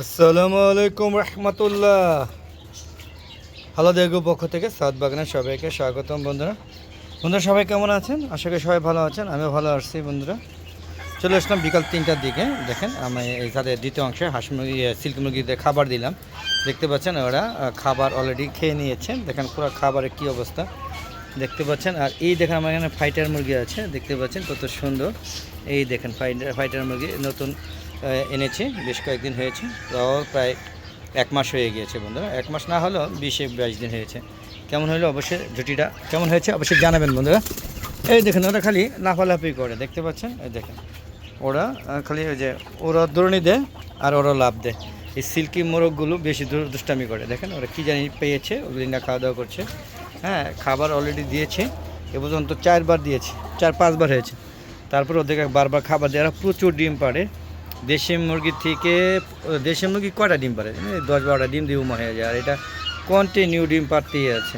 আসসালামু আলাইকুম রহমতুল্লাহ। হ্যালো দেগু পক্ষ থেকে, সাত বাগানের সবাইকে স্বাগতম বন্ধুরা। বন্ধুরা, সবাই কেমন আছেন? আশা করি সবাই ভালো আছেন, আমিও ভালো আসছি বন্ধুরা। চলে আসলাম বিকাল তিনটার দিকে, দেখেন আমি এই দ্বিতীয় অংশে হাঁস মুরগি সিল্ক মুরগিদের খাবার দিলাম। দেখতে পাচ্ছেন ওরা খাবার অলরেডি খেয়ে নিয়েছেন দেখেন পুরো খাবারের কি অবস্থা। দেখতে পাচ্ছেন, আর এই দেখেন আমার এখানে ফাইটার মুরগি আছে, দেখতে পাচ্ছেন কত সুন্দর। এই দেখেন ফাইটার ফাইটার মুরগি, নতুন এনেছি, বেশ কয়েকদিন হয়েছে। তাও প্রায় এক মাস হয়ে গিয়েছে বন্ধুরা। এক মাস না হলেও বিশে বাইশ দিন হয়েছে। কেমন হলো অবশ্যই জুটিটা? কেমন হয়েছে অবশ্যই জানাবেন বন্ধুরা। এই দেখেন, ওরা খালি লাফালাফি করে, দেখতে পাচ্ছেন? এই দেখেন, ওরা খালি ওই যে ওরা দৌড়নি দেয় আর ওরা লাভ দেয়। এই সিল্কি মোরগগুলো বেশি দুষ্টামি করে। দেখেন, ওরা কী জানি পেয়েছে, ওগুলি না খাওয়া দাওয়া করছে। হ্যাঁ খাবার অলরেডি দিয়েছে, এ পর্যন্ত চারবার দিয়েছে চার পাঁচবার হয়েছে। তারপর ওদেরকে বারবার খাবার দেয়। ওরা প্রচুর ডিম পাড়ে। দেশি মুরগি থেকে, দেশি মুরগি কয়টা ডিম পারে? দশ বারোটা ডিম দিয়ে উমা হয়ে যায়। আর এটা কন্টিনিউ ডিম পাড়তেই আছে।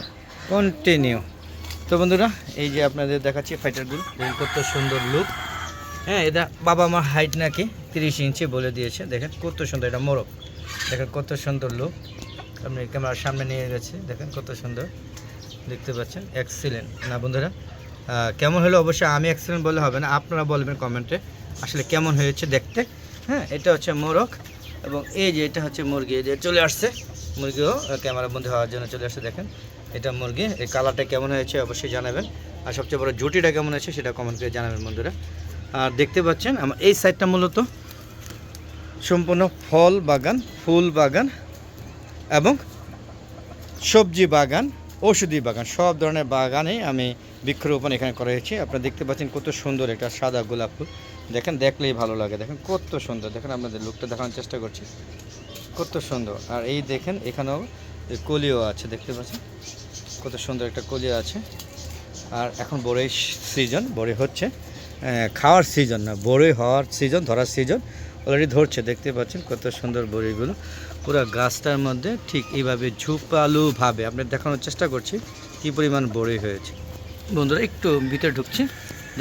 কন্টিনিউ তো বন্ধুরা, এই যে আপনাদের দেখাচ্ছি ফাইটারগুলো কত সুন্দর লুক হ্যাঁ এটা বাবা মার হাইট নাকি? তিরিশ ইঞ্চি বলে দিয়েছে। দেখেন কত সুন্দর, এটা মোরগ। দেখেন কত সুন্দর লুক আপনি ক্যামেরার সামনে নিয়ে গেছে। দেখেন কত সুন্দর। দেখতে পাচ্ছেন? এক্সিলেন্ট না বন্ধুরা কেমন হলো? অবশ্যই আমি এক্সিলেন্ট বলে হবে না। আপনারা বলবেন কমেন্টে আসলে কেমন হয়েছে দেখতে। হ্যাঁ এটা হচ্ছে মোরগ এবং এই যে এটা হচ্ছে মুরগি যে চলে আসছে। মুরগিও ক্যামেরা বন্ধু হওয়ার জন্য চলে আসছে, দেখেন। এটা মুরগি, এই কালারটা কেমন হয়েছে অবশ্যই জানাবেন। আর সবচেয়ে বড় জুটিটা কেমন হয়েছে সেটা কমেন্ট করে জানাবেন বন্ধুরা। আর দেখতে পাচ্ছেন, আমার এই সাইডটা মূলত সম্পূর্ণ ফল বাগান, ফুল বাগান এবং সবজি বাগান ওষুধি বাগান, সব ধরনের বাগানে আমি বৃক্ষরোপণ এখানে করেছি আপনারা দেখতে পাচ্ছেন কত সুন্দর একটা সাদা গোলাপ ফুল। দেখেন, দেখলেই ভালো লাগে। দেখেন, কত সুন্দর। দেখেন, আপনাদের লুকটা দেখানোর চেষ্টা করছি। কত সুন্দর। আর এই দেখেন, এখানেও কলিও আছে, দেখতে পাচ্ছেন? কত সুন্দর একটা কলিও আছে। আর এখন বড়ই সিজন বড়ই হচ্ছে। খাওয়ার সিজন না, বড়ই হওয়ার সিজন ধরার সিজন অলরেডি ধরছে, দেখতে পাচ্ছেন? কত সুন্দর বড়িগুলো। পুরো গাছটার মধ্যে ঠিক এইভাবে ঝুপালুভাবে আপনার দেখানোর চেষ্টা করছি কী পরিমাণ বড়ই হয়েছে। বন্ধুরা, একটু ভিতরে ঢুকছি,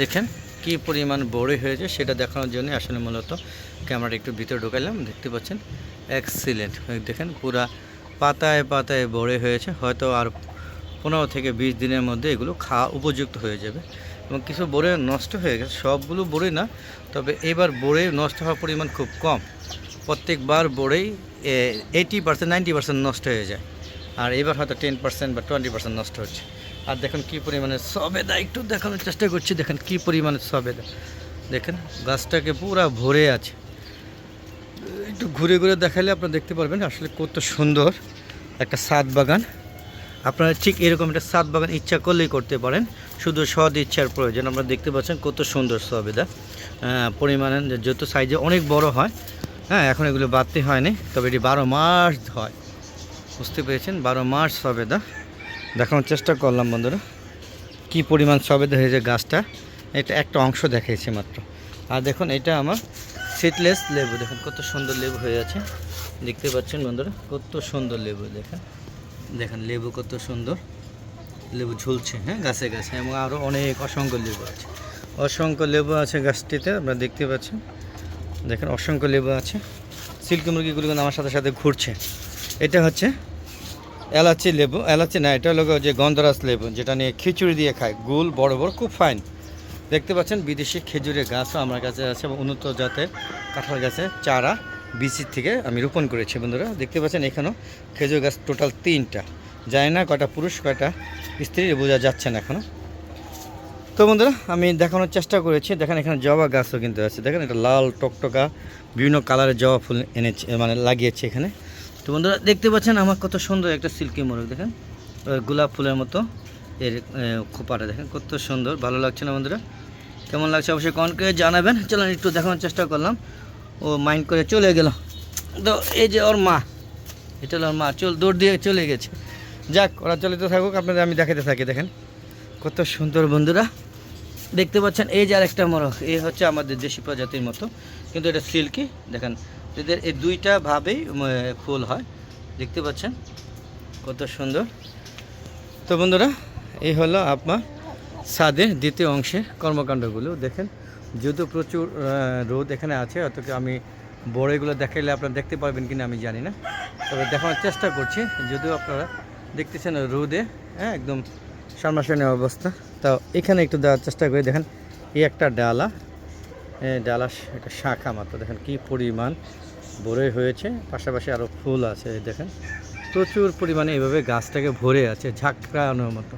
দেখেন। কী পরিমাণ বড়ই হয়েছে সেটা দেখানোর জন্য আসলে মূলত ক্যামেরাটা একটু ভিতরে ঢুকাইলাম, দেখতে পাচ্ছেন? এক্সিলেন্ট দেখেন, পুরা পাতায় পাতায় বড়ে হয়েছে। হয়তো আর পনেরো থেকে বিশ দিনের মধ্যে এগুলো খাওয়া উপযুক্ত হয়ে যাবে। এবং কিছু বড়ে নষ্ট হয়ে গেছে। সবগুলো বড়ে না, তবে এবার বড়ে নষ্ট হওয়ার পরিমাণ খুব কম। প্রত্যেকবার বড়েই এইটি পার্সেন্ট নাইনটি পার্সেন্ট নষ্ট হয়ে যায়। আর এবার হয়তো টেন পার্সেন্ট বা টোয়েন্টি পার্সেন্ট নষ্ট হচ্ছে। আর দেখুন কী পরিমাণে সবেদা, একটু দেখানোর চেষ্টা করছি, দেখেন কী পরিমাণে সবেদা। দেখেন, গাছটাকে পুরা ভরে আছে। একটু ঘুরে ঘুরে দেখালে আপনারা দেখতে পারবেন আসলে কত সুন্দর একটা সাত বাগান। আপনারা ঠিক এরকম একটা সাত বাগান ইচ্ছা করলেই করতে পারেন। শুধু সদ ইচ্ছার প্রয়োজন, আপনারা দেখতে পাচ্ছেন কত সুন্দর সবেদা। পরিমাণে যত সাইজে অনেক বড় হয় হ্যাঁ এখন এগুলো বাড়তে হয়নি, তবে এটি বারো মাস হয়। বুঝতে পেরেছেন? বারো মাস সবেদা। দেখানোর চেষ্টা করলাম, বন্ধুরা। কি পরিমাণ সবেদা হয়েছে গাছটা, এটা একটা অংশ দেখিয়েছি মাত্র। আর দেখুন, এটা আমার সিটলেস লেবু, দেখুন, কত সুন্দর লেবু হয়ে আছে। দেখতে পাচ্ছেন, বন্ধুরা, কত সুন্দর লেবু, দেখেন। দেখেন, লেবু কত সুন্দর। লেবু ঝুলছে হ্যাঁ গাছে গাছে, এবং আরও অনেক অসংখ্য লেবু আছে। অসংখ্য লেবু আছে গাছটিতে, আপনারা দেখতে পাচ্ছেন। দেখেন, অসংখ্য লেবু আছে। সিল্কি মুরগিগুলো কিন্তু আমার সাথে সাথে ঘুরছে। এটা হচ্ছে এলাচি লেবু, এলাচি না, এটা হলো যে গন্ধরাজ লেবু, যেটা নিয়ে খিচুড়ি দিয়ে খায়। গোল, বড় বড়, খুব ফাইন। দেখতে পাচ্ছেন, বিদেশি খেজুরের গাছও আমার কাছে আছে এবং উন্নত জাতের কাঁঠাল গাছের চারা বিচির থেকে আমি রোপণ করেছি, বন্ধুরা। দেখতে পাচ্ছেন, এখানেও খেজুর গাছ টোটাল তিনটা। জানি না কয়টা পুরুষ, কয়টা স্ত্রী, বোঝা যাচ্ছে না এখনও তো বন্ধুরা, আমি দেখানোর চেষ্টা করেছি। দেখেন, এখানে জবা গাছও কিন্তু আছে। দেখেন, এটা লাল টকটকা, বিভিন্ন কালারের জবা ফুল এনেছে মানে লাগিয়েছে এখানে। তো বন্ধুরা, দেখতে পাচ্ছেন আমার কত সুন্দর একটা সিল্কি মোরগ, দেখেন। গোলাপ ফুলের মতো এর খোপাটা, দেখেন, কত সুন্দর, ভালো লাগছে না বন্ধুরা? কেমন লাগছে অবশ্যই কনকে জানাবেন। চলুন, একটু দেখানোর চেষ্টা করলাম। ও মাইন্ড করে চলে গেল। তো এই যে ওর মা, এটা হলো ওর মা, চল, দৌড় দিয়ে চলে গেছে। যাক, ওরা চলিতে থাকুক, আপনাদের আমি দেখাতে থাকি, দেখেন। কত সুন্দর বন্ধুরা। দেখতে পাচ্ছেন, এই যে আরেকটা মোরগ এই হচ্ছে আমাদের দেশি প্রজাতির মতো, কিন্তু এটা সিল্কি, দেখেন। এদের এই দুইটা ভাবেই ফুল হয়। দেখতে পাচ্ছেন? কত সুন্দর। তো বন্ধুরা, এই হলো আপনার ছাদের দ্বিতীয় অংশে কর্মকাণ্ডগুলো। দেখেন, যেহেতু প্রচুর রোদ এখানে আছে অত আমি বড় এগুলো দেখাইলে আপনারা দেখতে পারবেন কিনা আমি জানি না। তবে দেখানোর চেষ্টা করছি, যদিও আপনারা দেখতেছেন রোদে হ্যাঁ একদম সামনাসামনি অবস্থা। তো এখানে একটু দেওয়ার চেষ্টা করি। দেখেন, এই একটা ডালা এই ডালা শ- একটা শাখা মাত্র দেখেন কি পরিমাণ। ভরে হয়েছে, পাশাপাশি আরও ফুল আছে দেখেন। প্রচুর পরিমাণে এভাবে গাছটাকে ভরে আছে, ঝাঁকড়ানোর মতো।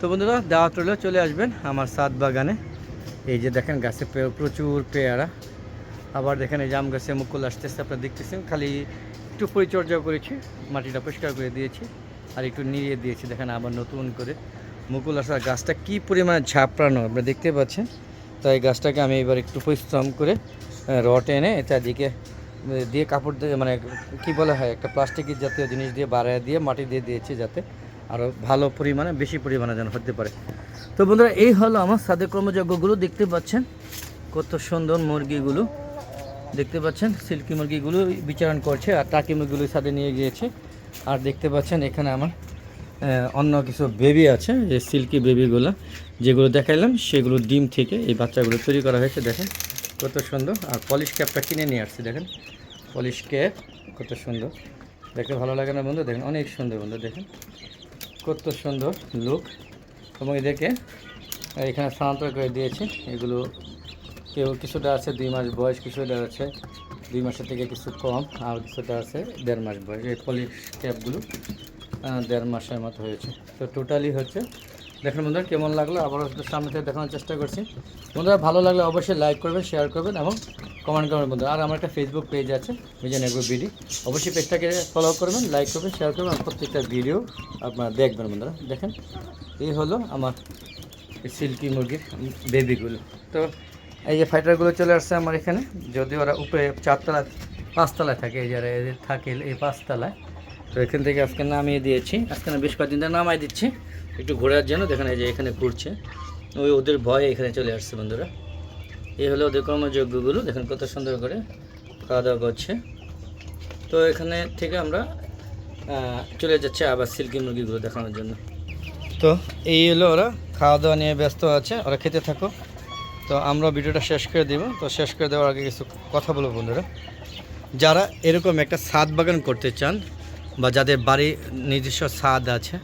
তো বন্ধুরা, দাওয়াত রইলেও চলে আসবেন আমার সাত বাগানে। এই যে দেখেন গাছে প্রচুর পেয়ারা। আবার দেখেন এই জাম গাছে মুকুল আসতেছে, আপনারা দেখতেছেন, খালি একটু পরিচর্যা করেছি, মাটিটা পরিষ্কার করে দিয়েছি, আর একটু নিয়ে দিয়েছি, দেখেন আবার নতুন করে মুকুল আসার গাছটা কি পরিমাণে ঝাঁপড়ানো আপনারা দেখতে পাচ্ছেন। তো এই গাছটাকে আমি এবার একটু পরিশ্রম করে রড এনে চারদিকে দিয়ে কাপড় দিয়ে মানে কি বলা হয়, একটা প্লাস্টিকের জাতীয় জিনিস দিয়ে বাড়ায় দিয়ে মাটি দিয়ে দিয়েছি যাতে আরও ভালো পরিমাণে, বেশি পরিমাণে যেন হতে পারে। তো বন্ধুরা, এই হলো আমার সাদে কর্মযজ্ঞগুলো। দেখতে পাচ্ছেন কত সুন্দর মুরগিগুলো। দেখতে পাচ্ছেন সিল্কি মুরগিগুলো বিচারণ করছে আর টাকি মুরগিগুলো সাথে নিয়ে গিয়েছে। আর দেখতে পাচ্ছেন এখানে আমার অন্য কিছু বেবি আছে যে সিল্কি বেবিগুলো যেগুলো দেখাইলাম, সেগুলো ডিম থেকে এই বাচ্চাগুলো তৈরি করা হয়েছে, দেখেন। কত সুন্দর। আর পলিশ ক্যাপটা কিনে নিয়ে আসছে, দেখেন। পলিশ ক্যাপ, কত সুন্দর। দেখতে ভালো লাগে না, বন্ধু? দেখেন, অনেক সুন্দর, বন্ধু, দেখেন। কত সুন্দর লুক এবং এদেরকে এখানে স্থানান্তর করে দিয়েছে। এগুলো কেউ কিছুটা আছে দুই মাস বয়স, কিছুটা আছে দুই মাসের থেকে কিছু কম, আর কিছুটা আছে দেড় মাস বয়স। এই পলিশ ক্যাপগুলো দেড় মাসের মতো হয়েছে। তো টোটালি হচ্ছে দেখেন বন্ধুরা, কেমন লাগল? আবার সামনে থেকে দেখানোর চেষ্টা করছি। বন্ধুরা, ভালো লাগলে অবশ্যই লাইক করবেন শেয়ার করবেন এবং কমেন্ট করবেন বন্ধুরা। আর আমার একটা ফেসবুক পেজ আছে, মিজান এগ্রো বিডি অবশ্যই পেজটাকে ফলো করবেন লাইক করবেন শেয়ার করবেন প্রত্যেকটা ভিডিও আপনারা দেখবেন বন্ধুরা। দেখেন, এই হলো আমার সিল্কি মুরগির বেবিগুলো তো এই যে ফাইটারগুলো চলে আসছে আমার এখানে। যদি ওরা উপরে চারতলা পাঁচতলায় থাকে, এই যারা এদের থাকে, এই পাঁচতলায়। তো এখান থেকে আজকে নামিয়ে দিয়েছি। আজকে বেশ কয়েকদিন নামাই দিচ্ছি। একটু ঘোরার জন্য দেখেন এই যে এখানে ঘুরছে। ওই ওদের ভয়ে এখানে চলে আসছে বন্ধুরা। এই হলো ওদের কর্মযজ্ঞগুলো, দেখেন কত সুন্দর করে খাওয়া দাওয়া করছে। তো এখানে থেকে আমরা চলে যাচ্ছে আবার সিল্কি মুরগিগুলো দেখানোর জন্য। তো এই হলো ওরা খাওয়া দাওয়া নিয়ে ব্যস্ত আছে, ওরা খেতে থাকো তো আমরা ভিডিওটা শেষ করে দিব। তো শেষ করে দেওয়ার আগে কিছু কথা বলব বন্ধুরা। যারা এরকম একটা ছাদ বাগান করতে চান বা যাদের বাড়ি নিজস্ব ছাদ আছে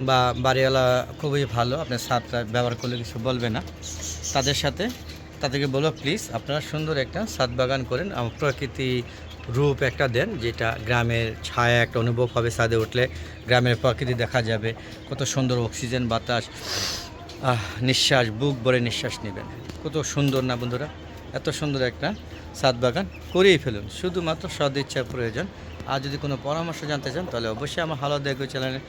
বা বাড়িওয়ালা খুবই ভালো আপনার ছাদটা ব্যবহার করলে কিছু বলবে না। তাদের সাথে, তাদেরকে বলো প্লিজ আপনারা সুন্দর একটা ছাদ বাগান করেন। প্রকৃতি রূপ একটা দেন, যেটা গ্রামের ছায়া একটা অনুভব হবে ছাদে উঠলে। গ্রামের প্রকৃতি দেখা যাবে, কত সুন্দর অক্সিজেন বাতাস। নিঃশ্বাস, বুক ভরে নিঃশ্বাস নেবেন। কত সুন্দর না বন্ধুরা? এত সুন্দর একটা ছাদ বাগান করেই ফেলুন। শুধুমাত্র সদ ইচ্ছার প্রয়োজন। আর যদি কোনো পরামর্শ জানতে চান, তাহলে অবশ্যই আমার হালো দেখো চ্যানেলে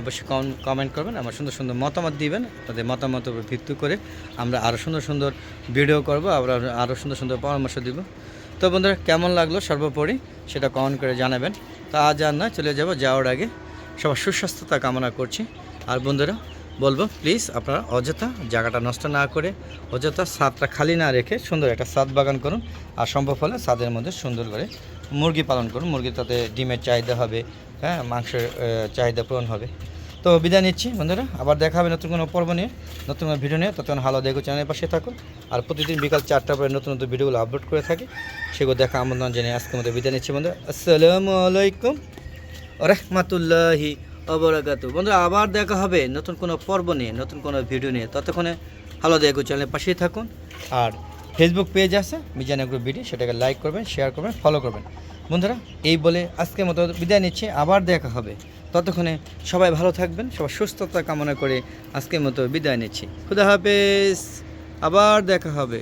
অবশ্যই কমেন্ট করবেন। আমার সুন্দর সুন্দর মতামত দিবেন। তাদের মতামতের উপর ভিত্তি করে আমরা আরও সুন্দর সুন্দর ভিডিও করব আমরা আরও সুন্দর সুন্দর পরামর্শ দিব। তো বন্ধুরা, কেমন লাগল? সর্বোপরি সেটা কমেন্ট করে জানাবেন। তা আজ আর না চলে যাব যাওয়ার আগে। সবার সুস্বাস্থ্যতা কামনা করছি। আর বন্ধুরা বলব প্লিজ আপনারা অযথা জায়গাটা নষ্ট না করে, অযথা ছাদটা খালি না রেখে সুন্দর একটা ছাদ বাগান করুন। আর সম্ভব হলে ছাদের মধ্যে সুন্দর করে মুরগি পালন করুন। মুরগির তাতে ডিমের চাহিদা হবে হ্যাঁ মাংসের চাহিদা পূরণ হবে। তো বিদায় নিচ্ছি বন্ধুরা, আবার দেখা হবে নতুন কোনো পর্ব নিয়ে, নতুন কোনো ভিডিও নিয়ে। ততক্ষণ হালো দেখো, চ্যানেলের পাশে থাকুন আর প্রতিদিন বিকাল চারটার পরে নতুন নতুন ভিডিওগুলো আপলোড করে থাকি। সেগুলো দেখা আমন্ত্রণ জানিয়ে আজকের মধ্যে বিদায় নিচ্ছি বন্ধুরা। আসসালামু আলাইকুম রহমতুল্লাহি অবরাকাত বন্ধুরা, আবার দেখা হবে নতুন কোনো পর্ব নিয়ে, নতুন কোনো ভিডিও নিয়ে। ততক্ষণে ভালো দেখো চ্যানেলের পাশেই থাকুন। আর ফেসবুক পেজ আছে মিজান এগ্রো বিডি সেটাকে লাইক করবেন শেয়ার করবেন ফলো করবেন। বন্ধুরা, এই বলে আজকের মতো বিদায় নিচ্ছি। আবার দেখা হবে। ততক্ষণে সবাই ভালো থাকবেন, সবার সুস্থতা কামনা করে আজকের মতো বিদায় নিচ্ছি। খুদা হাফেজ। আবার দেখা হবে।